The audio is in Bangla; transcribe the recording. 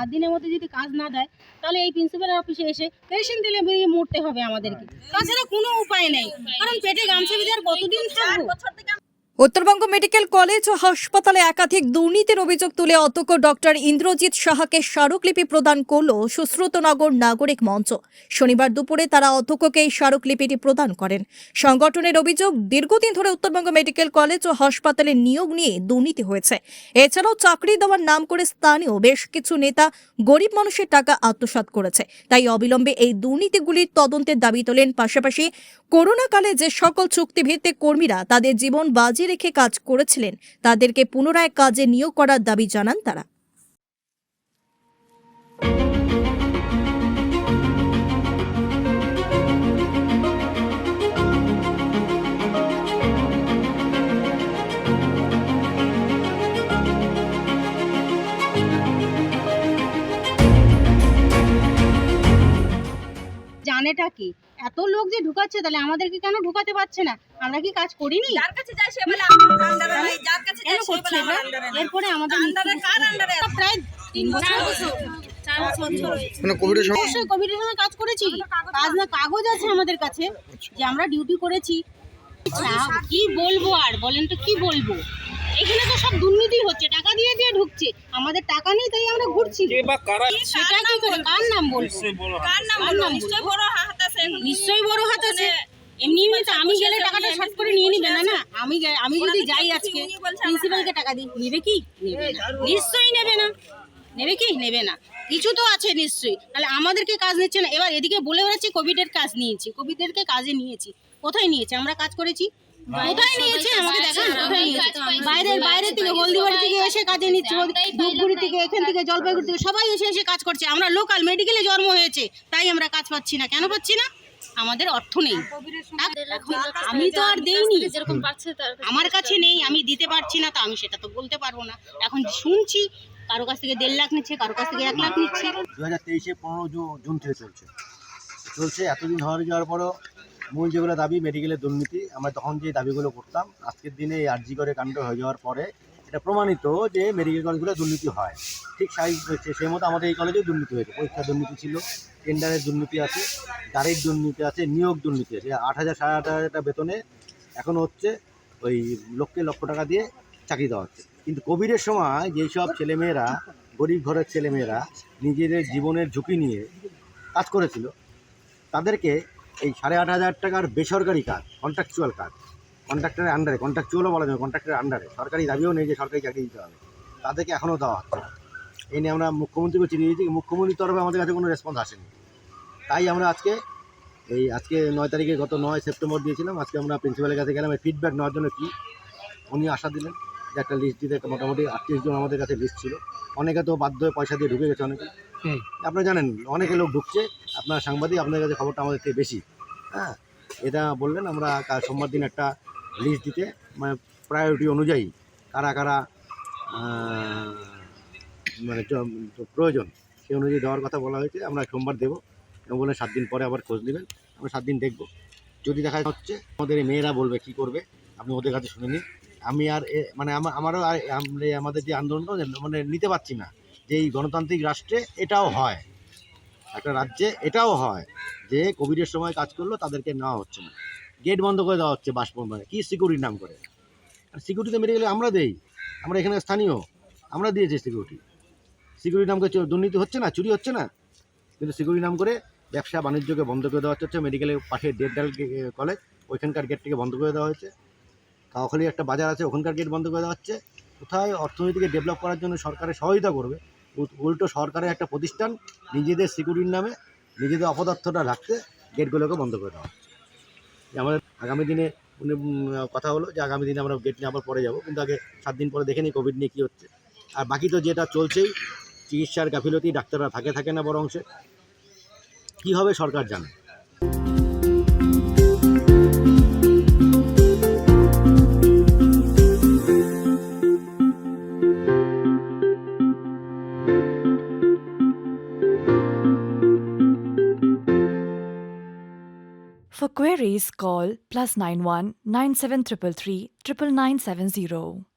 সাত দিনের মধ্যে যদি কাজ না দেয়, তাহলে এই প্রিন্সিপাল অফিসে এসে পেশেন্ট দিলে বেরিয়ে মরতে হবে আমাদেরকে। তাছাড়া কোনো উপায় নেই। কারণ পেটে গামছা বিধার কতদিন থাকব? উত্তরবঙ্গ মেডিকেল কলেজ ও হাসপাতালে একাধিক দুর্নীতির অভিযোগ তুলে অধ্যক্ষ ডক্টর ইন্দ্রজিৎ সাহাকে স্মারকলিপি প্রদান করল সুশ্রুতনগর নাগরিক মঞ্চ। শনিবার দুপুরে তারা অধ্যক্ষকে এই স্মারকলিপিটি প্রদান করেন। সংগঠনের অভিযোগ, দীর্ঘদিন ধরে উত্তরবঙ্গ মেডিকেল কলেজ ও হাসপাতালে নিয়োগ নিয়ে দুর্নীতি হয়েছে। এছাড়াও চাকরি দেওয়ার নাম করে স্থানীয় বেশ কিছু নেতা গরিব মানুষের টাকা আত্মসাৎ করেছে। তাই অবিলম্বে এই দুর্নীতিগুলির তদন্তের দাবি তোলেন। পাশাপাশি করোনাকালে যে সকল চুক্তিভিত্তিক কর্মীরা তাদের জীবন বাজি রেখে কাজ করেছিলেন। তাদেরকে পুনরায় কাজে নিয়োগ করার দাবি জানান তারা। জানেটা কি এত লোক যে ঢুকাচ্ছে তাহলে আমাদেরকে কেন ঢুকাতে পারছে না আমরা কি কাজ করিনি যার কাছে যাই সে বলে আমার আন্ডারে নাই যার কাছে যাই সে বলে? আমার আন্ডারে নাই এরপরে আমাদের আন্ডারে কার আন্ডারে প্রায় তিন বছর চার মানে কোভিডের সময় অবশ্যই কোভিডের সময় কাজ করেছি কাজ না কাগজ আছে আমাদের কাছে যে আমরা ডিউটি করেছি আচ্ছা, কি বলব আর বলেন তো কি বলব এখানে তো সব দুর্নীতি হচ্ছে টাকা দিয়ে দিয়ে ঢুকছে আমাদের টাকা নেই তাই আমরা ঘুরছি সেটা কি করে কার নাম বলব কার নাম বলব নিশ্চয় বড় নিশ্চয়ই বড় হাত আছে। এমনি এমনি তো আমি গেলে টাকাটা শর্ট করে নিয়ে নিবে না না? আমি আমি যদি যাই আজকে প্রিন্সিপালকে টাকা দিই নেবে কি? নেবে না। নিশ্চয়ই নেবে না। নেবে কি? নেবে না। কিছু তো আছে নিশ্চয়ই। তাহলে আমাদেরকে কাজ নিচ্ছে না। এবার এদিকে বলে বেড়াচ্ছি কোভিডের কাজ নিয়েছি। কোভিডেরকে কাজে নিয়েছি। কোথায় নিয়েছে? আমরা কাজ করেছি? কোথায় নিয়েছে আমাকে দেখান কোথায় নিয়েছে বাইরের বাইরে থেকে হলদিবাড়ি থেকে এসে কাজে নিচ্ছে। ধূপগুড়ি থেকে এখান থেকে জলপাইগুড়ি থেকে সবাই এসে এসে কাজ করছে। আমরা লোকাল মেডিকেলে জন্ম হয়েছে তাই আমরা কাজ পাচ্ছি না। কেন পাচ্ছি না? আমাদের অর্থ নেই। আমি তো আর দেইনি। আমার কাছে নেই আমি দিতে পারছি না তো আমি সেটা তো বলতে পারব না। এখন শুনছি কারও কাছ থেকে দেড় লাখ নিচ্ছে কারও কাছ থেকে এক লাখ নিচ্ছে। দু হাজার তেইশে পনেরো জুন থেকে চলছে। চলছে এতদিন হয়ে যাওয়ার পরও মূল যেগুলো দাবি মেডিকেলের দুর্নীতি, আমরা তখন যে দাবিগুলো করতাম, আজকের দিনে এই আরজি করে কাণ্ড হয়ে যাওয়ার পরে এটা প্রমাণিত যে মেডিকেল কলেজগুলো দুর্নীতি হয়। ঠিক সাই হচ্ছে সেই মতো আমাদের এই কলেজেও দুর্নীতি হয়েছে। পরীক্ষা দুর্নীতি ছিল টেন্ডারের দুর্নীতি আছে, গাড়ির দুর্নীতি আছে, নিয়োগ দুর্নীতি আছে। আট হাজার, সাড়ে আট হাজার বেতনে এখন হচ্ছে ওই লক্ষে লক্ষ টাকা দিয়ে চাকরি দেওয়া হচ্ছে। কিন্তু কোভিডের সময় যেই সব ছেলেমেয়েরা, গরিব ঘরের ছেলেমেয়েরা নিজেদের জীবনের ঝুঁকি নিয়ে কাজ করেছিল, তাদেরকে এই সাড়ে আট হাজার টাকার বেসরকারি কাজ কন্ট্রাকচুয়াল কাজ। কন্ট্রাক্টরের আন্ডারে কন্ট্রাকচুয়ালও বলা যাবে কন্ট্রাক্টরের আন্ডারে সরকারি দাবিও নেই যে সরকারি চাকরি দিতে হবে। তাদেরকে এখনও দেওয়া হচ্ছে এই নিয়ে আমরা মুখ্যমন্ত্রীকে চিঠি দিয়েছি, মুখ্যমন্ত্রীর তরফে আমাদের কাছে কোনো রেসপন্স আসেনি। তাই আমরা আজকে, এই আজকে নয় তারিখে গত নয় সেপ্টেম্বর দিয়েছিলাম, আজকে আমরা প্রিন্সিপালের কাছে গেলাম, এই ফিডব্যাক নেওয়ার জন্য কী, উনি আশা দিলেন। যে একটা লিস্ট দিতে মোটামুটি আটত্রিশ জন আমাদের কাছে লিস্ট ছিল। অনেকে তো বাধ্য হয়ে পয়সা দিয়ে ঢুকে গেছে অনেকে। আপনারা জানেন অনেকে লোক ঢুকছে আপনার সাংবাদিক আপনাদের কাছে খবরটা আমাদের থেকে বেশি। হ্যাঁ এটা বললেন আমরা কাল সোমবার দিন একটা লিস্ট দিতে মানে প্রায়োরিটি অনুযায়ী কারা কারা মানে প্রয়োজন সেই অনুযায়ী দেওয়ার কথা বলা হয়েছে আমরা সোমবার দেবো। এবং বলে সাত দিন পরে আবার খোঁজ নেবেন আমরা সাত দিন দেখব। যদি দেখা হচ্ছে আমাদের মেয়েরা বলবে কি করবে আপনি ওদের কাছে শুনে নিন। আমি আর মানে আমা- আমারও আমাদের যে আন্দোলনটা মানে নিতে পারছি না যে এই গণতান্ত্রিক রাষ্ট্রে এটাও হয়। একটা রাজ্যে এটাও হয় যে কোভিডের সময় কাজ করল, তাদেরকে নেওয়া হচ্ছে না। গেট বন্ধ করে দেওয়া হচ্ছে বাস মানে কি সিকিউরিটির নাম করে? আর সিকিউরিটি মেরে গেলে আমরা দেই। আমরা এখানে স্থানীয়। আমরা দিয়েছি সিকিউরিটি সিকিউরিটি নাম করে দুর্নীতি হচ্ছে না, চুরি হচ্ছে না। কিন্তু সিকিউরিটি নাম করে ব্যবসা বাণিজ্যকে বন্ধ করে দেওয়া হচ্ছে মেডিকেলের পাশে ডেন্টাল কলেজ ওইখানকার গেটটিকে বন্ধ করে দেওয়া হয়েছে। কাউখালি একটা বাজার আছে, ওখানকার গেট বন্ধ করে দেওয়া হচ্ছে। কোথায় অর্থনীতিকে ডেভেলপ করার জন্য সরকারের সহায়তা করবে? উল- উল্টো সরকারের একটা প্রতিষ্ঠান নিজেদের সিকিউরিটির নামে নিজেদের অপদার্থটা রাখতে গেটগুলোকে বন্ধ করে দেওয়া আমাদের আগামী দিনে উনি কথা হলো যে আগামী দিনে আমরা গেট নিয়ে আবার পরে যাব, কিন্তু আগে সাত দিন পরে দেখে নিই কোভিড নিয়ে কী হচ্ছে। আর বাকি তো যেটা চলছেই, চিকিৎসার গাফিলতি, ডাক্তাররা থাকে থাকে না বড় অংশে কী হবে সরকার জানে। For queries, call plus 91 9733 99970.